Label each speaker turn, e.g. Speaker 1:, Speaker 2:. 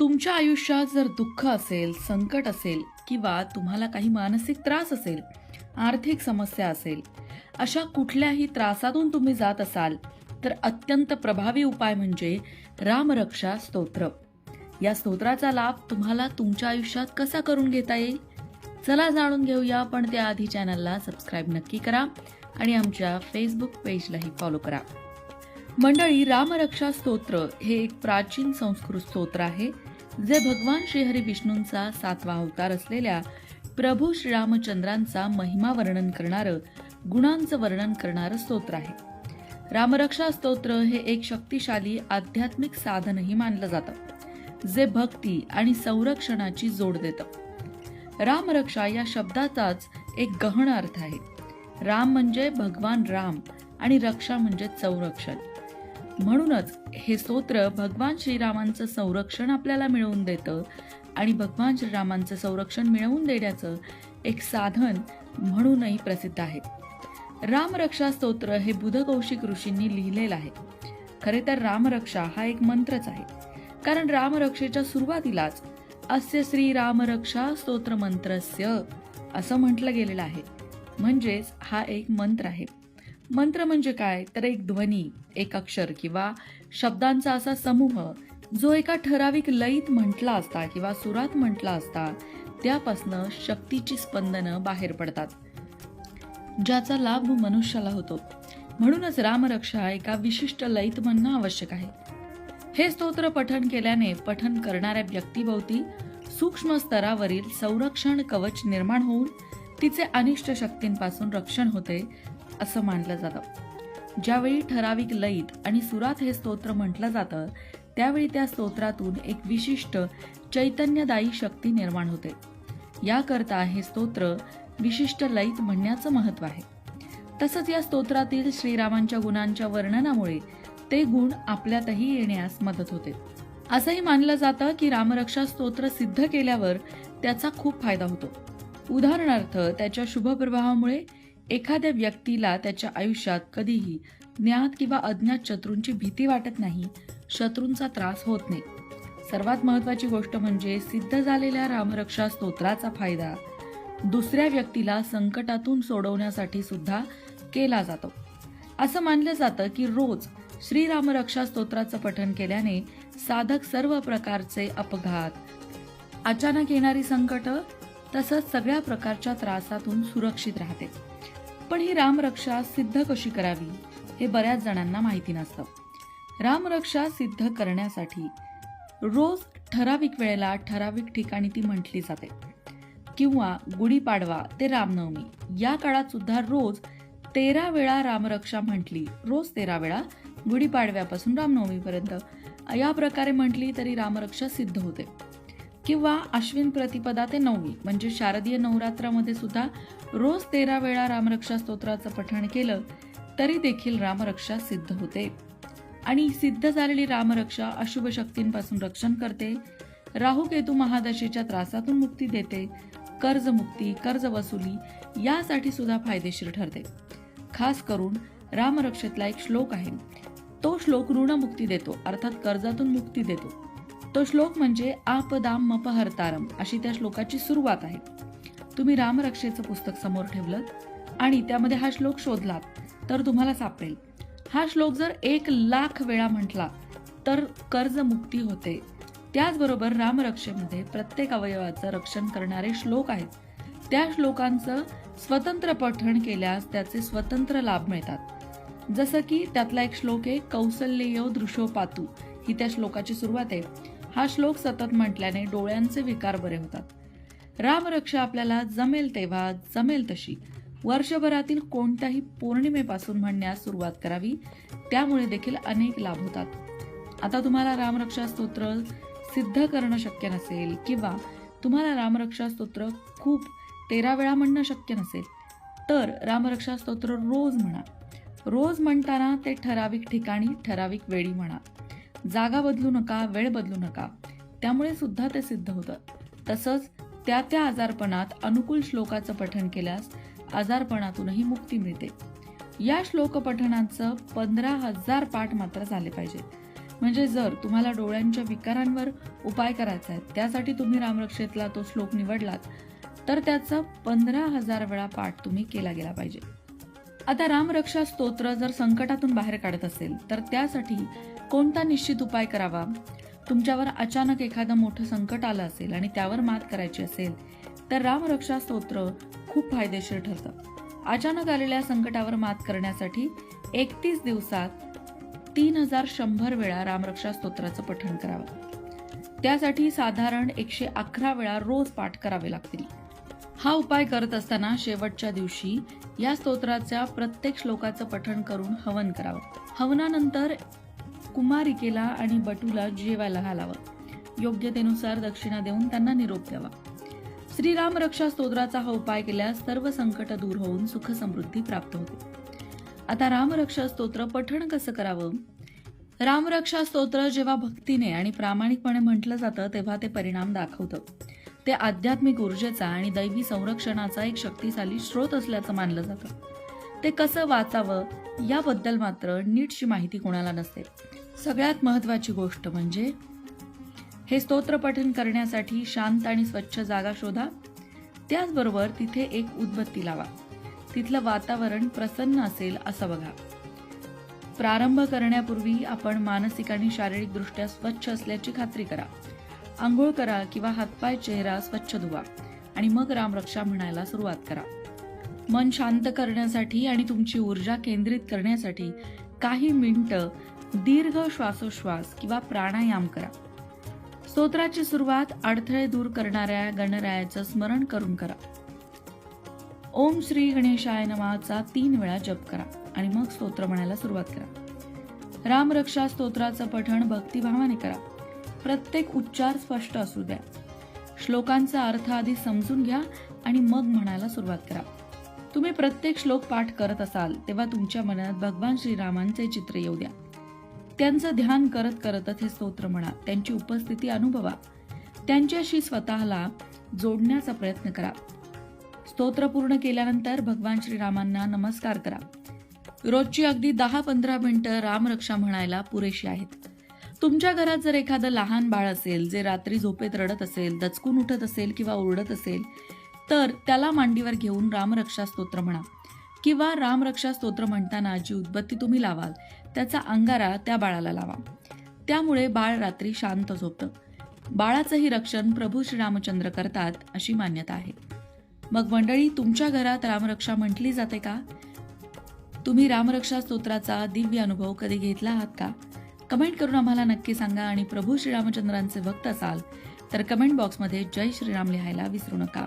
Speaker 1: तुमच्या आयुष्यात जर दुःख असेल संकट असेल किंवा तुम्हाला काही मानसिक त्रास असेल आर्थिक समस्या असेल अशा कुठल्याही त्रासातून तुम्ही जात असाल तर अत्यंत प्रभावी उपाय म्हणजे रामरक्षा स्तोत्र. या स्तोत्राचा लाभ तुम्हाला तुमच्या आयुष्यात कसा करून घेता येईल? चला जाणून घेऊया पण त्याआधी चॅनलला सबस्क्राईब नक्की करा आणि आमच्या फेसबुक पेजलाही फॉलो करा. मंडळी रामरक्षा स्तोत्र हे एक प्राचीन संस्कृत स्तोत्र आहे. जे भगवान श्रीहरी विष्णूंचा सातवा अवतार असलेल्या प्रभू श्रीरामचंद्रांचा महिमा वर्णन करणारं गुणांचं वर्णन करणारं स्तोत्र आहे. रामरक्षा स्तोत्र हे एक शक्तिशाली आध्यात्मिक साधनही मानलं जातं जे भक्ती आणि संरक्षणाची जोड देतं. रामरक्षा या शब्दाचाच एक गहन अर्थ आहे. राम म्हणजे भगवान राम आणि रक्षा म्हणजे संरक्षण म्हणूनच हे स्तोत्र भगवान श्रीरामांचं संरक्षण आपल्याला मिळवून देतं आणि भगवान श्रीरामांचं संरक्षण मिळवून देण्याचं एक साधन म्हणूनही प्रसिद्ध आहे. रामरक्षा स्तोत्र हे बुधकौशिक ऋषींनी लिहिलेलं आहे. खरे तर रामरक्षा हा एक मंत्रच आहे. कारण रामरक्षेच्या सुरुवातीलाच अस्य श्री रामरक्षा स्तोत्र मंत्रस्य असं म्हटलं गेलेलं आहे. म्हणजेच हा एक मंत्र आहे. मंत्र म्हणजे काय? तर एक ध्वनी एक अक्षर किंवा शब्दांचा असा समूह जो एका ठराविक लयीत म्हटला असता किंवा सुरात म्हटला असता त्यापासनं शक्तीची स्पंदनं बाहेर पडतात ज्याचा लाभ मनुष्याला होतो. म्हणूनच रामरक्षा एका विशिष्ट लयीत म्हणणं आवश्यक आहे. हे स्तोत्र पठन केल्याने पठन करणाऱ्या व्यक्तीभोवती सूक्ष्म स्तरावरील संरक्षण कवच निर्माण होऊन तिचे अनिष्ट शक्तींपासून रक्षण होते असं मानलं जातं. ज्यावेळी ठराविक लयीत आणि सुरात हे स्तोत्र म्हटलं जातं त्यावेळी त्या स्तोत्रातून एक विशिष्ट चैतन्यदायी शक्ती निर्माण होते. याकरता हे स्तोत्र विशिष्ट लयीत म्हणण्याचं महत्त्व आहे. तसंच या स्तोत्रातील श्रीरामांच्या गुणांच्या वर्णनामुळे ते गुण आपल्यातही येण्यास मदत होते. असंही मानलं जातं की रामरक्षा स्तोत्र सिद्ध केल्यावर त्याचा खूप फायदा होतो. उदाहरणार्थ त्याच्या शुभप्रभावामुळे एखाद्या व्यक्तीला त्याच्या आयुष्यात कधीही ज्ञात किंवा अज्ञात शत्रूंची भीती वाटत नाही शत्रूंचा त्रास होत नाही. सर्वात महत्वाची गोष्ट म्हणजे सिद्ध झालेल्या रामरक्षा स्तोत्राचा फायदा दुसऱ्या व्यक्तीला संकटातून सोडवण्यासाठी सुद्धा केला जातो. असं मानलं जातं की रोज श्रीरामरक्षा स्तोत्राचं पठन केल्याने साधक सर्व प्रकारचे अपघात अचानक येणारी संकट तसंच सगळ्या प्रकारच्या त्रासातून सुरक्षित राहते. पण ही रामरक्षा सिद्ध कशी करावी हे बऱ्याच जणांना माहिती नसतं. रामरक्षा सिद्ध करण्यासाठी रोज ठराविक वेळेला ठराविक ठिकाणी ती म्हटली जाते. किंवा गुढीपाडवा ते रामनवमी या काळात सुद्धा रोज तेरा वेळा रामरक्षा म्हटली रोज तेरा वेळा गुढीपाडव्यापासून रामनवमीपर्यंत. या प्रकारे म्हटली तरी रामरक्षा सिद्ध होते. किंवा अश्विन प्रतिपदा ते नवमी म्हणजे शारदीय नवरात्रामध्ये सुद्धा रोज तेरा वेळा रामरक्षा स्तोत्राचं पठण केलं तरी देखील रामरक्षा सिद्ध होते. आणि सिद्ध झालेली रामरक्षा अशुभ शक्तींपासून रक्षण करते. राहू केतू महादशेच्या त्रासातून मुक्ती देते. कर्जमुक्ती कर्ज वसुली यासाठी सुद्धा फायदेशीर ठरते. खास करून रामरक्षेतला एक श्लोक आहे. तो श्लोक ऋणमुक्ती देतो अर्थात कर्जातून मुक्ती देतो. तो श्लोक म्हणजे आपदाम मपहरतारम अशी त्या श्लोकाची सुरुवात आहे. तुम्ही रामरक्षेचं पुस्तक समोर ठेवलं आणि त्यामध्ये हा श्लोक शोधलात तर तुम्हाला सापडेल. हा श्लोक जर एक लाख वेळा म्हटला तर कर्जमुक्ती होते. त्याचबरोबर रामरक्षेमध्ये प्रत्येक अवयवाचं रक्षण करणारे श्लोक आहेत. त्या श्लोकांचं स्वतंत्र पठण केल्यास त्याचे स्वतंत्र लाभ मिळतात. जसं की त्यातला एक श्लोक आहे कौसल्येय दृश्यो पातू ही त्या श्लोकाची सुरुवात आहे. हा श्लोक सतत म्हटल्याने डोळ्यांचे विकार बरे होतात. रामरक्षा आपल्याला जमेल तेव्हा जमेल तशी. वर्षभरातील कोणत्याही पौर्णिमेपासून म्हणण्यास सुरुवात करावी त्यामुळे देखील अनेक लाभ होतात. आता तुम्हाला रामरक्षा स्तोत्र सिद्ध करणं शक्य नसेल किंवा तुम्हाला रामरक्षा स्तोत्र खूप तेरा वेळा म्हणणं शक्य नसेल तर रामरक्षा स्तोत्र रोज म्हणा. रोज म्हणताना ते ठराविक ठिकाणी ठराविक वेळी म्हणा. जागा बदलू नका वेळ बदलू नका. त्यामुळे सुद्धा ते सिद्ध होतं. तसंच त्या त्या आजारपणात अनुकूल श्लोकाचं पठण केल्यास आजारपणातूनही मुक्ती मिळते. या श्लोक पठणांचं पंधरा हजार पाठ मात्र झाले पाहिजे. म्हणजे जर तुम्हाला डोळ्यांच्या विकारांवर उपाय करायचा आहे त्यासाठी तुम्ही रामरक्षेतला तो श्लोक निवडलात तर त्याचा पंधरा हजार वेळा पाठ तुम्ही केला गेला पाहिजे. आता रामरक्षा स्तोत्र जर संकटातून बाहेर काढत असेल तर त्यासाठी कोणता निश्चित उपाय करावा? तुमच्यावर अचानक एखादं मोठं संकट आलं असेल आणि त्यावर मात करायची असेल तर रामरक्षा स्तोत्र खूप फायदेशीर ठरतं. अचानक आलेल्या संकटावर मात करण्यासाठी एकतीस दिवसात तीन हजार शंभर वेळा रामरक्षा स्तोत्राचं पठण करावं. त्यासाठी साधारण एकशे अकरा वेळा रोज पाठ करावे लागतील. हा उपाय करत असताना शेवटच्या दिवशी या स्तोत्राच्या प्रत्येक श्लोकाचं पठण करून हवन करावं. हवनानंतर कुमारिकेला आणि बटूला जेवायला घालावं. योग्यतेनुसार दक्षिणा देऊन त्यांना निरोप द्यावा. श्रीराम रक्षा स्तोत्राचा हा उपाय केल्यास सर्व संकट दूर होऊन सुख समृद्धी प्राप्त होते. आता रामरक्षा स्तोत्र पठण कसं करावं? रामरक्षा स्तोत्र जेव्हा भक्तीने आणि प्रामाणिकपणे म्हटलं जातं तेव्हा ते परिणाम दाखवतं. ते आध्यात्मिक ऊर्जेचा आणि दैवी संरक्षणाचा एक शक्तिशाली स्रोत असल्याचं मानलं जातं. ते कसं वाचावं याबद्दल मात्र नीटशी माहिती कोणाला नसते. सगळ्यात महत्वाची गोष्ट म्हणजे हे स्तोत्र पठन करण्यासाठी शांत आणि स्वच्छ जागा शोधा. त्याचबरोबर तिथे एक उदबत्ती लावा. तिथलं वातावरण प्रसन्न असेल असं बघा. प्रारंभ करण्यापूर्वी आपण मानसिक आणि शारीरिक दृष्ट्या स्वच्छ असल्याची खात्री करा. आंघोळ करा किंवा हातपाय चेहरा स्वच्छ धुवा आणि मग रामरक्षा म्हणायला सुरुवात करा. मन शांत करण्यासाठी आणि तुमची ऊर्जा केंद्रित करण्यासाठी काही मिनटं दीर्घ श्वासोश्वास किंवा प्राणायाम करा. स्तोत्राची सुरुवात अडथळे दूर करणाऱ्या गणरायाचं स्मरण करून करा. ओम श्री गणेशाय नमाचा तीन वेळा जप करा आणि मग स्तोत्र म्हणायला सुरुवात करा. रामरक्षा स्तोत्राचं पठण भक्तिभावाने करा. प्रत्येक उच्चार स्पष्ट असू द्या. श्लोकांचा अर्थ आधी समजून घ्या आणि मग म्हणायला सुरुवात करा. तुम्ही प्रत्येक श्लोक पाठ करत असाल तेव्हा तुमच्या मनात भगवान श्रीरामांचे चित्र येऊ द्या. त्यांचं ध्यान करत करतच हे स्तोत्र म्हणा त्यांची उपस्थिती अनुभवा. त्यांच्याशी स्वतःला जोडण्याचा प्रयत्न करा. स्तोत्र पूर्ण केल्यानंतर भगवान श्रीरामांना नमस्कार करा. रोजची अगदी दहा पंधरा मिनिटं रामरक्षा म्हणायला पुरेशी आहेत. तुमच्या घरात जर एखादं लहान बाळ असेल जे रात्री झोपेत रडत असेल दचकून उठत असेल किंवा ओरडत असेल तर त्याला मांडीवर घेऊन रामरक्षा स्तोत्र म्हणा. किंवा रामरक्षा स्तोत्र म्हणताना जी उदबत्ती तुम्ही लावाल त्याचा अंगारा त्या बाळाला लावा. त्यामुळे बाळ रात्री शांत झोपतं. बाळाचंही रक्षण प्रभू श्रीरामचंद्र करतात अशी मान्यता आहे. मग मंडळी तुमच्या घरात रामरक्षा म्हटली जाते का? तुम्ही रामरक्षा स्तोत्राचा दिव्य अनुभव कधी घेतला आहात का? कमेंट करून आम्हाला नक्की सांगा आणि प्रभू श्रीरामचंद्रांचे भक्त असाल तर कमेंट बॉक्समध्ये जय श्रीराम लिहायला विसरू नका.